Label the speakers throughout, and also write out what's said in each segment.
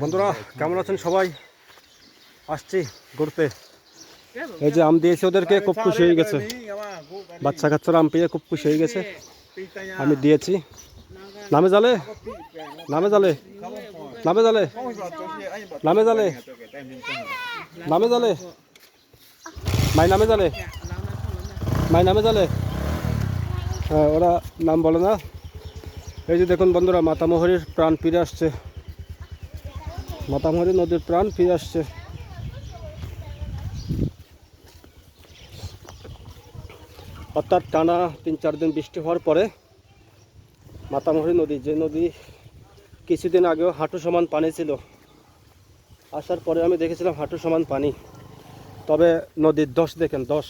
Speaker 1: বন্ধুরা কেমন আছেন সবাই? আসছি ঘুরতে। এই যে আম দিয়েছে ওদেরকে খুব খুশি হয়ে গেছে। বাচ্চা কাচ্চারা আম পেয়ে খুব খুশি হয়ে গেছে। আমি দিয়েছি। নামে জালে? নামে জালে? নামে জালে? নামে জালে? নামে জালে? মাই নামে জালে? মাই নামে জালে? হ্যাঁ ওরা নাম বলে না। এই যে দেখুন বন্ধুরা মাতামহরীর প্রাণ ফিরে আসছে। মাতামহরী নদীর প্রাণ ফিরে আসছে। অর্থাৎ টানা তিন চার দিন বৃষ্টি হওয়ার পরে মাতামহরী নদী, যে নদী কিছুদিন আগেও হাঁটু সমান পানি ছিল, আসার পরে আমি দেখেছিলাম হাঁটু সমান পানি। তবে নদীর দশ দেখেন, দশ।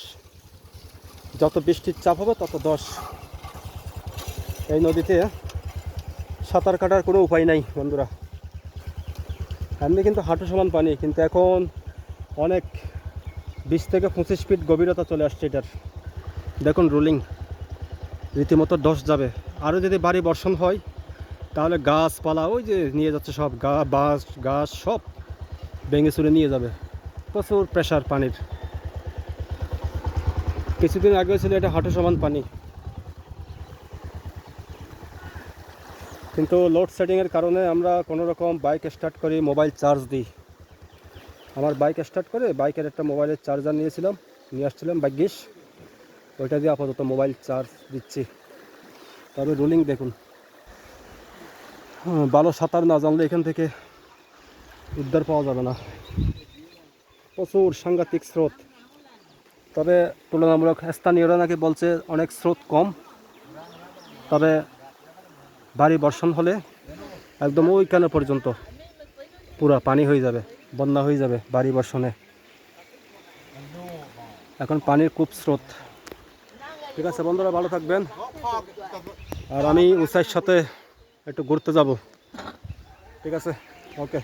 Speaker 1: যত বৃষ্টির চাপ হবে তত দশ। এই নদীতে সাঁতার কাটার কোনো উপায় নাই বন্ধুরা। এমনি কিন্তু হাঁটু সমান পানি, কিন্তু এখন অনেক বিশ থেকে পঁচিশ ফিট গভীরতা চলে আসছে এটার। দেখুন রুলিং রীতিমতো দশ যাবে। আরও যদি বাড়ি বর্ষণ হয়, তাহলে গাছপালা, ওই যে নিয়ে যাচ্ছে সব গা, বাঁশ, গাছ, সব ভেঙে চুরে নিয়ে যাবে। প্রচুর প্রেশার পানির। কিছুদিন আগে ছিল এটা হাঁটু সমান পানি। কিন্তু লোড সেটিংয়ের কারণে আমরা কোনো রকম বাইক স্টার্ট করি মোবাইল চার্জ দিই। আমার বাইক স্টার্ট করে বাইকের একটা মোবাইলের চার্জার নিয়েছিলাম, নিয়ে আসছিলাম ভাগ্যিস। ওইটা দিয়ে আপাতত মোবাইল চার্জ দিচ্ছি। তবে রুলিং দেখুন। ভালো সাঁতার না জানলে এখান থেকে উদ্ধার পাওয়া যাবে না। প্রচুর সাংঘাতিক স্রোত। তবে তুলনামূলক স্থানীয়রা নাকি বলছে অনেক স্রোত কম। তবে ভারী বর্ষণ হলে একদম ওইখানে পর্যন্ত পুরা পানি হয়ে যাবে, বন্যা হয়ে যাবে ভারী বর্ষণে। এখন পানির খুব স্রোত। ঠিক আছে বন্ধুরা, ভালো থাকবেন। আর আমি উৎসাহের সাথে একটু ঘুরতে যাব। ঠিক আছে? ওকে।